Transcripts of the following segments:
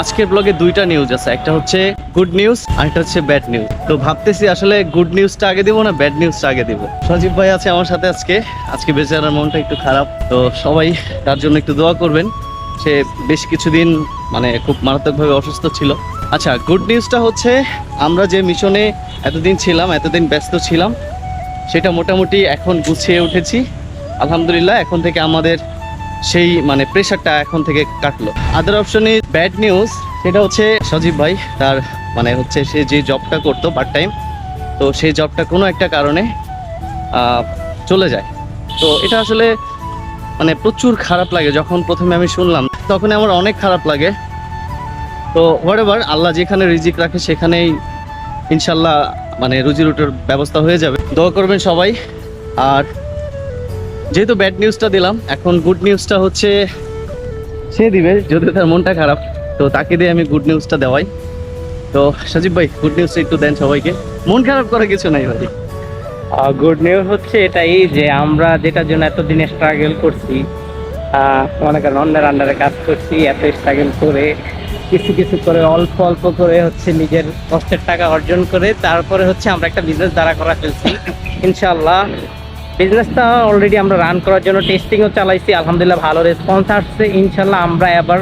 আজকের ব্লগে দুইটা নিউজ আছে। একটা হচ্ছে গুড নিউজ আর একটা হচ্ছে ব্যাড নিউজ তো ভাবতেছি আসলে গুড নিউজটা আগে দিব না ব্যাড নিউজটা আগে দিব? সজীব ভাই আছে আমার সাথে আজকে। আজকে বেচারার মনটা একটু খারাপ। তো সবাই তার জন্য একটু দোয়া করবেন। সে বেশ কিছুদিন মানে খুব মারাত্মকভাবে অসুস্থ ছিল। আচ্ছা গুড নিউজটা হচ্ছে আমরা যে মিশনে এতদিন ছিলাম, এতদিন ব্যস্ত ছিলাম, সেটা মোটামুটি এখন গুছিয়ে উঠেছি। আলহামদুলিল্লাহ, এখন থেকে আমাদের সেই মানে প্রেশারটা এখন থেকে কাটলো। আদার অপশনে ব্যাড নিউজ সেটা হচ্ছে সজীব ভাই, তার মানে হচ্ছে সে যে জবটা করতো পার্ট টাইম তো সেই জবটা কোনো একটা কারণে চলে যায়। তো এটা আসলে মানে প্রচুর খারাপ লাগে। যখন প্রথমে আমি শুনলাম তখন আমার অনেক খারাপ লাগে। তো হোয়াট এভার আল্লাহ যেখানে রিজিক রাখে, সেখানেই ইনশাল্লাহ মানে রুজি রুটির ব্যবস্থা হয়ে যাবে। দোয়া করবেন সবাই। আর যেহেতু ব্যাড নিউজটা দিলাম, এখন গুড নিউজটা হচ্ছে সে দিবে, যদিও তার মনটা খারাপ। তো তাকে দিয়ে আমি গুড নিউজটা দেওয়াই। তো সজীব ভাই গুড নিউজটা একটু দেন সবাইকে। মন খারাপ করার কিছু নাই ভাই। গুড নিউজ হচ্ছে এটাই যে আমরা যেটার জন্য এতদিন স্ট্রাগল করছি মনে করেন অন্যের আন্ডারে কাজ করছি, এত স্ট্রাগল করে, কিছু কিছু করে, অল্প অল্প করে হচ্ছে নিজের কষ্টের টাকা অর্জন করে, তারপরে হচ্ছে আমরা একটা বিজনেস দাঁড়া করা ফেলছি। ইনশাল্লাহ বিজনেসটা অলরেডি আমরা রান করার জন্য টেস্টিংও চালাইছি, আলহামদুলিল্লাহ ভালো রেসপন্স আসছে। ইনশাল্লাহ আমরা এবার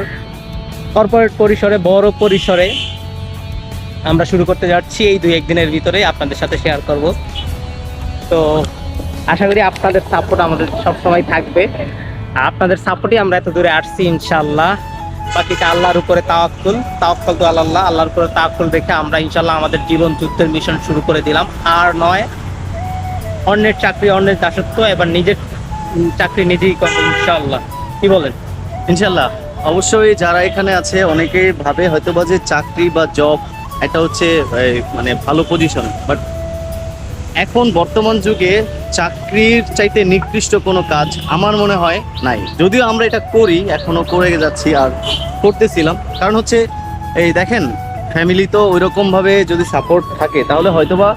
কর্পোরেট পরিসরে, বড় পরিসরে আমরা শুরু করতে যাচ্ছি। এই দুই একদিনের ভিতরে আপনাদের সাথে শেয়ার করব। তো আশা করি আপনাদের সাপোর্ট আমাদের সবসময় থাকবে। আপনাদের সাপোর্টই আমরা এত দূরে আসছি ইনশাল্লাহ। বাকিটা আল্লাহর উপরে তাওয়াক্কুল। তাওয়াক্কুল তো আল্লাহ, আল্লাহর উপরে তাওয়াক্কুল রেখে আমরা ইনশাল্লাহ আমাদের জীবন যুদ্ধের মিশন শুরু করে দিলাম। আর নয় অন্যের চাকরি, অন্যের দাসত্ব, এবার নিজের চাকরি নিজেই করব ইনশাল্লাহ কি বলেন? ইনশাল্লাহ অবশ্যই যারা এখানে আছে অনেকে ভাবে হয়তো বা যে চাকরি বা জব এটা হচ্ছে মানে ভালো পজিশন বাট এখন বর্তমান যুগে চাকরির চাইতে নিকৃষ্ট কোনো কাজ আমার মনে হয় নাই। যদিও আমরা এটা করি, এখনও করে যাচ্ছি আর করতেছিলাম। কারণ হচ্ছে, এই দেখেন ফ্যামিলি তো ওইরকম ভাবে যদি সাপোর্ট থাকে, তাহলে হয়তোবা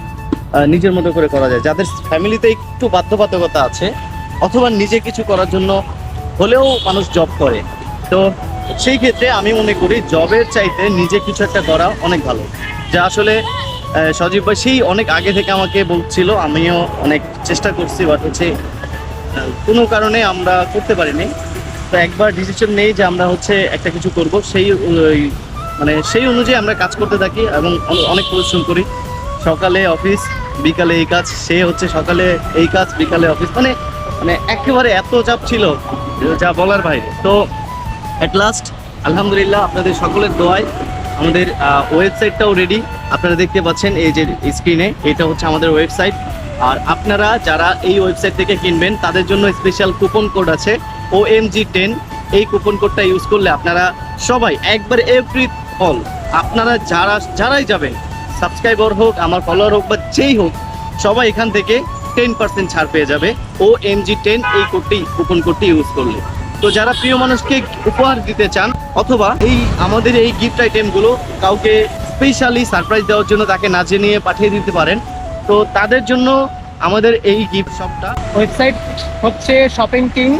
নিজের মতো করে করা যায়। যাদের ফ্যামিলিতে একটু বাধ্যবাধকতা আছে, অথবা নিজে কিছু করার জন্য হলেও মানুষ জব করে। তো সেই ক্ষেত্রে আমি মনে করি জবের চাইতে নিজে কিছু একটা করা অনেক ভালো। যা আসলে সজীব ভাই সেই অনেক আগে থেকে আমাকে বলছিল, আমিও অনেক চেষ্টা করছি বাট হচ্ছে কোনো কারণে আমরা করতে পারিনি। তো একবার ডিসিশন নেই যে আমরা হচ্ছে একটা কিছু করব, সেই মানে সেই অনুযায়ী আমরা কাজ করতে থাকি এবং অনেক পরিশ্রম করি। সকালে অফিস বিকালে এই কাজ, সে হচ্ছে সকালে এই কাজ, বিকালে অফিস। মানে মানে একেবারে এত চাপ ছিল যা বলার বাইরে। তো অ্যাট লাস্ট আলহামদুলিল্লাহ আপনাদের সকলের দোয়ায় আমাদের ওয়েবসাইটটাও রেডি আপনারা দেখতে পাচ্ছেন এই যে স্ক্রিনে এটা হচ্ছে আমাদের ওয়েবসাইট আর আপনারা যারা এই ওয়েবসাইট থেকে কিনবেন, তাদের জন্য স্পেশাল কুপন কোড আছে ও এম জি টেন এই কুপন কোডটা ইউজ করলে আপনারা সবাই, একবার এভরি অল আপনারা যারা, যারাই যাবেন সাবস্ক্রাইবার হোক আমার ফলোয়ার হোক বা যেই হোক সবাই এখান থেকে টেন পার্সেন্ট ছাড় পেয়ে যাবে। ও এম জি টেন এই কোডটি কুপন কোডটি ইউজ করলে। তো যারা প্রিয় মানুষকে উপহার দিতে চান অথবা এই আমাদের এই গিফট আইটেমগুলো কাউকে স্পেশালি সারপ্রাইজ দেওয়ার জন্য তাকে না জেনিয়ে পাঠিয়ে দিতে পারেন তো তাদের জন্য আমাদের এই গিফট শপটা ওয়েবসাইট হচ্ছে শপিং কিং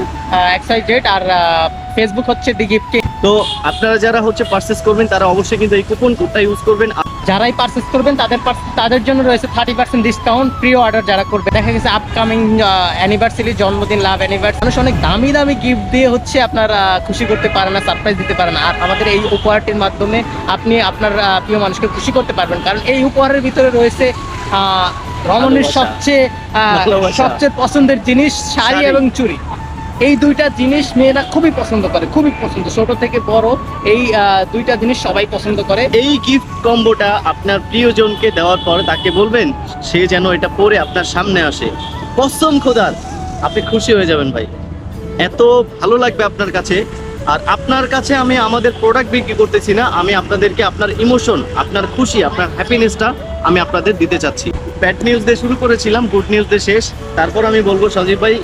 এক্সাইটেড আর ফেসবুক হচ্ছে দি গিফট কিং তো আপনারা যারা হচ্ছে পারচেস করবেন তারা অবশ্যই কিন্তু এই কুপন কোডটা ইউজ করবেন। যারাই পারচেস করবেন তাদের তাদের জন্য রয়েছে thirty percent discount pre order যারা করবে। দেখা গেছে আপকামিং অ্যানিভার্সারি জন্মদিন লাভ অ্যানিভার্সারি মানুষ অনেক দামি দামি গিফট দিয়ে হচ্ছে আপনার খুশি করতে পারে না সারপ্রাইজ দিতে পারে না। আর আমাদের এই উপহারটির মাধ্যমে আপনি আপনার প্রিয় মানুষকে খুশি করতে পারবেন। কারণ এই উপহারের ভিতরে রয়েছে আহ, রমণীর সবচেয়ে আহ, সবচেয়ে পছন্দের জিনিস শাড়ি শাড়ি। এবং চুড়ি। এই দুইটা জিনিস মেয়েরা খুবই পছন্দ করে, খুবই পছন্দ। ছোট থেকে বড় এই দুইটা জিনিস সবাই পছন্দ করে। এই গিফট কম্বোটা আপনার প্রিয়জনকে দেওয়ার পর তাকে বলবেন, সে যেন এটা পরে আপনার সামনে আসে। কসম খোদার, আপনি খুশি হয়ে যাবেন ভাই। এত ভালো লাগবে আপনার কাছে। আর আপনার কাছে আমি আমাদের প্রোডাক্ট বিক্রি করতেছি না আমি আপনাদেরকে আপনার ইমোশন আপনার খুশি আপনার হ্যাপিনেসটা আমি আপনাদের দিতে চাচ্ছি। ব্যাড নিউজ দিয়ে শুরু করেছিলাম গুড নিউজ দিয়ে শেষ। তারপর আমি বলব সজীব ভাই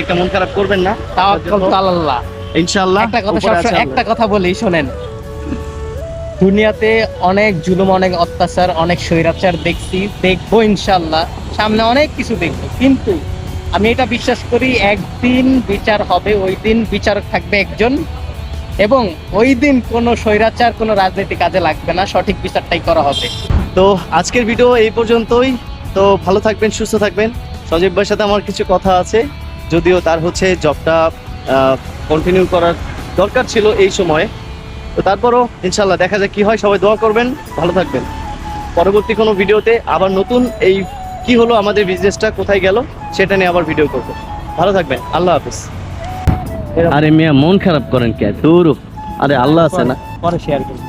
একটা মন খারাপ করবেন না। আল্লাহ। ইনশাল্লাহ একটা কথা। একটা কথা বলি শোনেন। দুনিয়াতে অনেক জুলুম অনেক অত্যাচার অনেক স্বৈরাচার দেখছি দেখব ইনশাল্লাহ সামনে অনেক কিছু দেখব কিন্তু আমি এটা বিশ্বাস করি, একদিন বিচার হবে, ওই দিন বিচারক থাকবে একজন। এবং ওই দিন কোনো স্বৈরাচার, কোনো রাজনীতি কাজে লাগবে না, সঠিক বিচারটাই করা হবে। তো আজকের ভিডিও এই পর্যন্তই। তো ভালো থাকবেন, সুস্থ থাকবেন। সজীব ভাইয়ের সাথে আমার কিছু কথা আছে, যদিও তার হচ্ছে জবটা কন্টিনিউ করার দরকার ছিল এই সময়ে। তো তারপরও ইনশাল্লাহ দেখা যাক কি হয়। সবাই দোয়া করবেন, ভালো থাকবেন। পরবর্তী কোনো ভিডিওতে আবার নতুন এই কি হলো আমাদের বিজনেসটা কোথায় গেল সেটা নিয়ে আবার ভিডিও করব। ভালো থাকবেন আল্লাহ হাফিজ। আরে মিয়া মন খারাপ করেন কে? দূর। আরে আল্লাহ আছে না। পরে শেয়ার করব।